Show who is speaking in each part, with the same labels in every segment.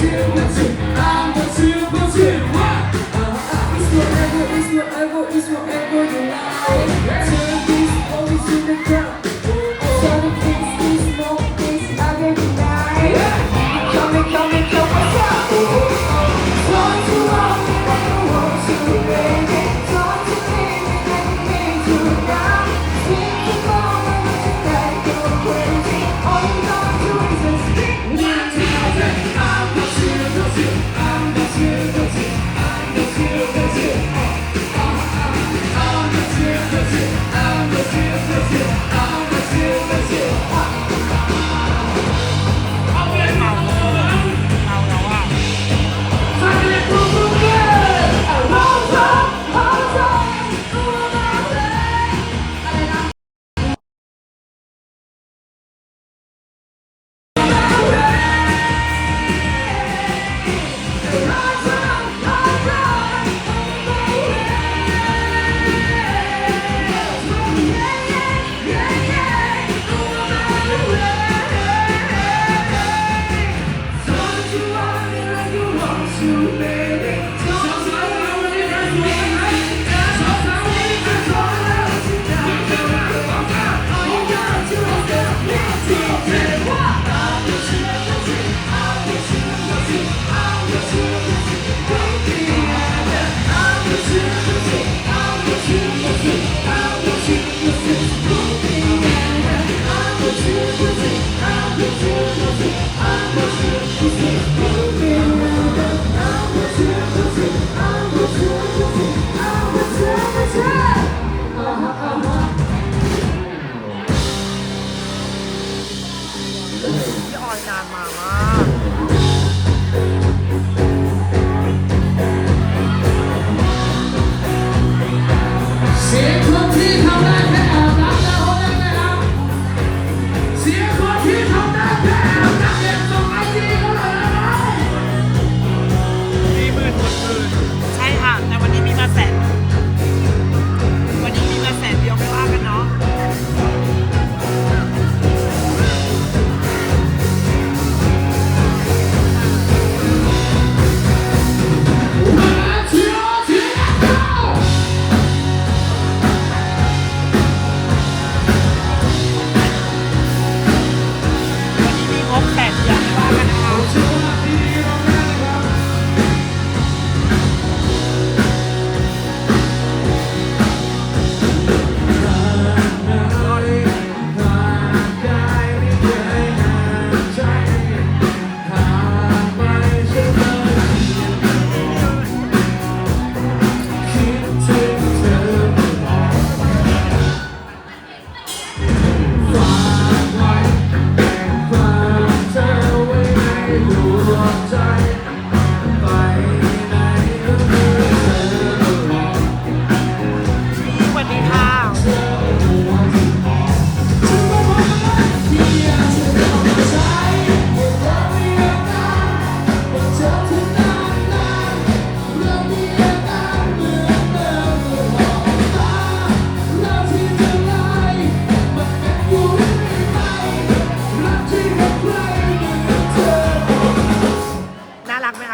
Speaker 1: to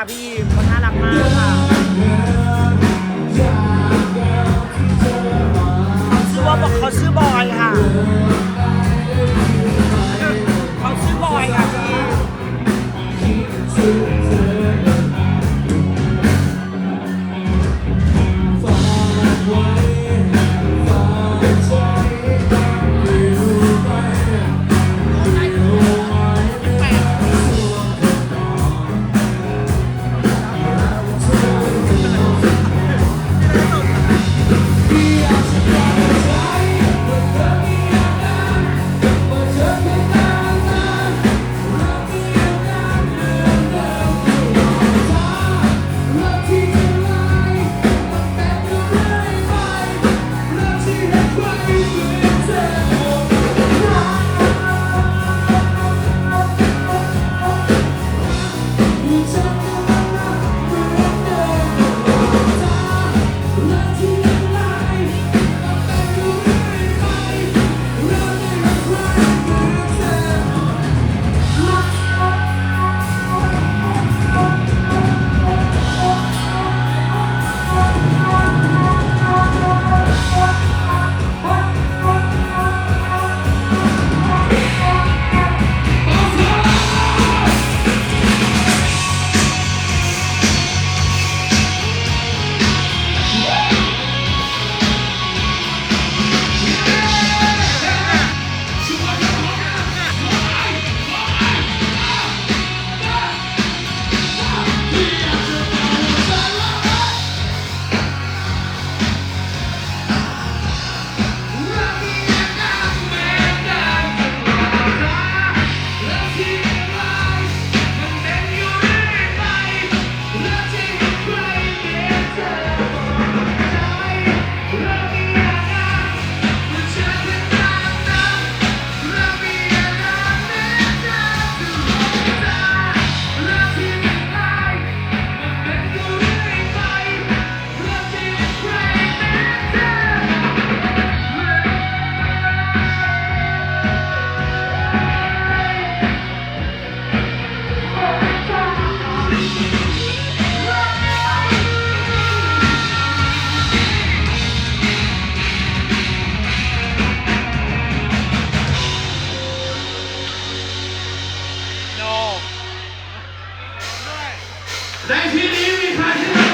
Speaker 1: พี่ค
Speaker 2: นน่ารักมา
Speaker 1: กค่ะ 来，请李宇，开 you,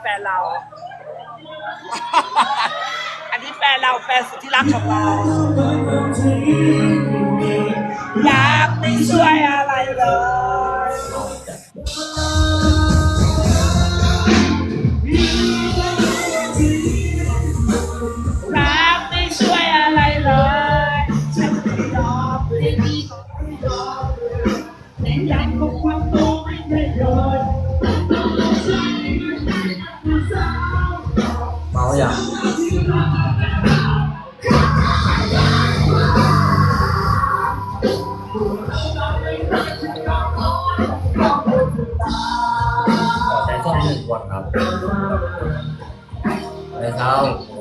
Speaker 1: แฟนเรา อันนี้แฟนเราแฟนสุดที่รักของเรา อยากไม่ช่วยอะไรเลย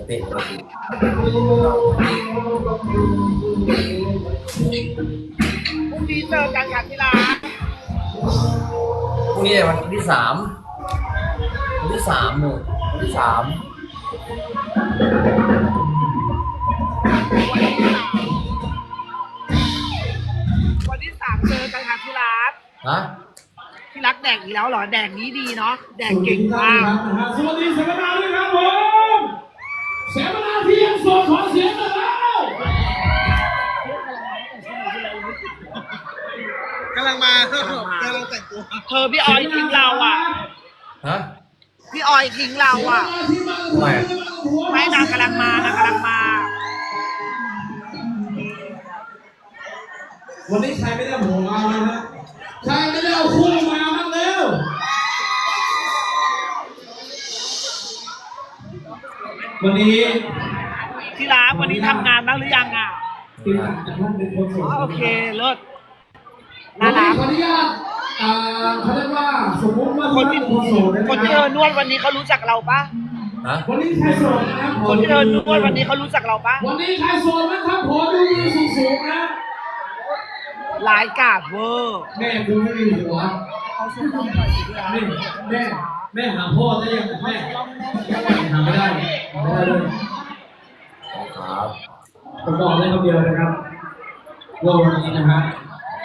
Speaker 1: เต้น
Speaker 3: เพ
Speaker 1: รุ่งนี้เจอกันค่ะที่รัก
Speaker 3: พรุ่งนี้นี่วันที่สามวันที่สามหนูวันที่สาม
Speaker 1: วันที่สามเจอกันค่ะที่รัก
Speaker 3: ฮะ
Speaker 1: ที่รักแดกอีกแล้วเหรอ แดกนี้ดีเนาะ แดกเก่งมาก
Speaker 2: เธ
Speaker 1: อพี่ออยทิ้งเราอะ
Speaker 3: ฮะ
Speaker 1: พี่ออยทิ้งเราอะ
Speaker 3: ไม่
Speaker 1: ไม่นางกำลังมานางกำลังมา
Speaker 2: วันนี้ใครไม่ได้หัวมเอานะฮะใครไม่ได้เอาคู่มาบ้างแล้ว วันนี้
Speaker 1: ที่รักวันนี้ทำงานบ้างหรือยังอะ
Speaker 2: โอ
Speaker 1: เคเลิศ น่ารัก
Speaker 2: วสมมติว่า
Speaker 1: คนที่
Speaker 2: คน
Speaker 1: ที่เธอนวดวันนี้เขารู้จักเราปะ
Speaker 3: ฮะ
Speaker 2: วันนี้ใครโสดนะครับข
Speaker 1: คนที่เธอนวดวันนี้เขารู้จักเราปะ
Speaker 2: วันนี้ใครโสดนะครับขอดูมือสูงๆนะหลายกาดเวอร์
Speaker 1: แม่กูไม่มีหัวนี่แม่แม่หาพ่อได้ยังแม่หาไม่ได้หาไม่ไค
Speaker 3: รับ
Speaker 1: ผมบอกได้คำเดียวนะครับโลกนี้นะฮะ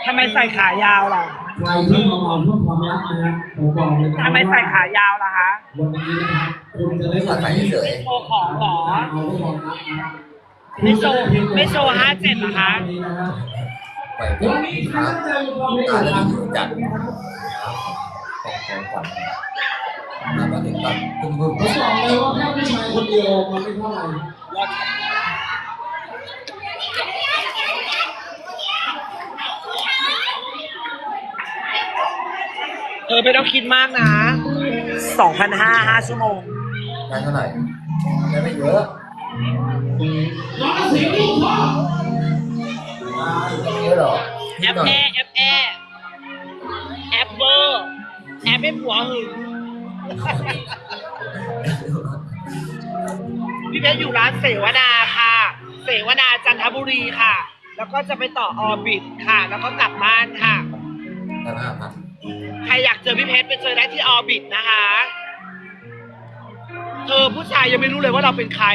Speaker 2: ทำไมใส่ขายาวล่ะ
Speaker 1: ใครที่มาเอาเพื่อความรักนะฮะผมบอกเลยนะ
Speaker 2: ทำไมใส่ขายาวล่ะคะ
Speaker 1: วันนี้นะครับคุณจะได้
Speaker 3: อยากใส่เฉย
Speaker 2: โชว์ของเหรอ
Speaker 1: เอาเพื่อความรักนะ
Speaker 2: ไม่โชว์ไม่โชว์ห้าเจ็ดเหรอคะ
Speaker 1: วันนี้นะฮะ
Speaker 3: ๆไป
Speaker 1: วันนี้ใคร
Speaker 3: ครับ
Speaker 1: ตั้งใจมีความ
Speaker 3: การ
Speaker 1: รั
Speaker 3: เล่
Speaker 1: ก
Speaker 3: นอยู่จัดของของขวัญแล้วมาถึงก็พึ่งพึ่ง
Speaker 1: ผมบอกเลยว่าแค่ผู้ชายคนเดียวมันไม่เท่าไหร่
Speaker 2: เออไม่ต้องคิดมากนะสองพันห้าห้าชั่วโมง
Speaker 3: ได้เท่าไหร่ได้ไม่เยอะ
Speaker 1: ร้องเสียงลูกพ่อ
Speaker 3: ไม่เยอะหรอก
Speaker 2: แอปแอร์แอปแอร์แอปเบอร์แอปให้ผัวหึงพี่เพชรอยู่ร้านเสวนาค่ะ เสวนาจันทบุรีค่ะ แล้วก็จะไปต่อออร์บิทค่ะ แล้วก็กลับบ้านค่ะ
Speaker 3: ได้ห้าพัน
Speaker 2: ใครอยากเจอพี่เพชรไปเจอได้ที่ออร์บิทนะคะ เธอผู้ชายยังไม่รู้เลยว่าเราเป็นใคร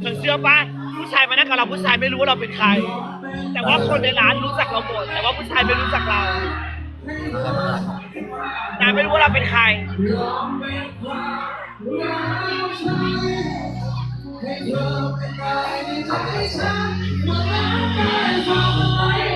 Speaker 2: เธอเชื่อป่ะผู้ชายมานั่งกับเราผู้ชายไม่รู้ว่าเราเป็นใคร แต่ว่าคนในร้านรู้จักเราหมดแต่ว่าผู้ชายไม่รู้จักเรา
Speaker 3: ได้มาห้าพัน
Speaker 2: นายไม่รู้ว่าเราเป็นใคร
Speaker 3: ทำให้ฉัน
Speaker 1: ไม่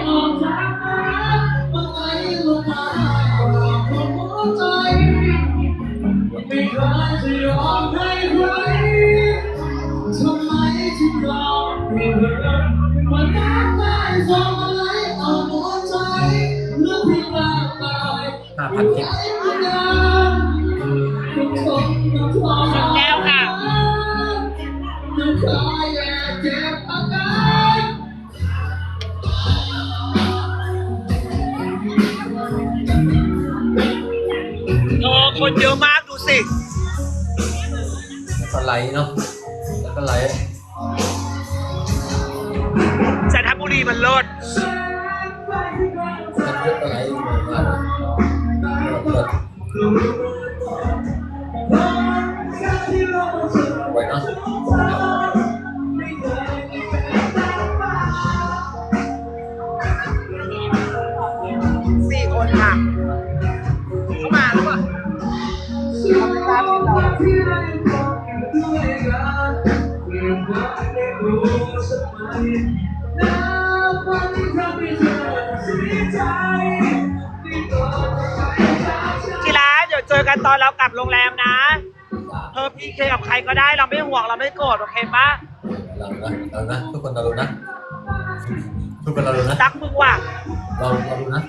Speaker 3: พันเก็บ
Speaker 2: แก้วค่ะ
Speaker 1: น้ำตาแย่เจ็บอาการ
Speaker 2: เออคนเยอะมากดูสิ
Speaker 3: แล้วก็ไลค์เนาะแล้วก็ไลค์
Speaker 2: จันทบุรีมันเลิศ
Speaker 3: ปิดไว้เนาะ
Speaker 2: สี่คนค่ะเข้ามาหรือเปล่าเข ตอนเรากลับโรงแรมนะ เธอพีเคกับใครก็ได้เราไม่ห่วงเราไม่โกรธโอเคปะ
Speaker 3: เรานะเรานะทุกคนเรารู้นะทุกคนเรารู้นะ
Speaker 2: ตักมึงว่ะ
Speaker 3: เราเรารู้นะ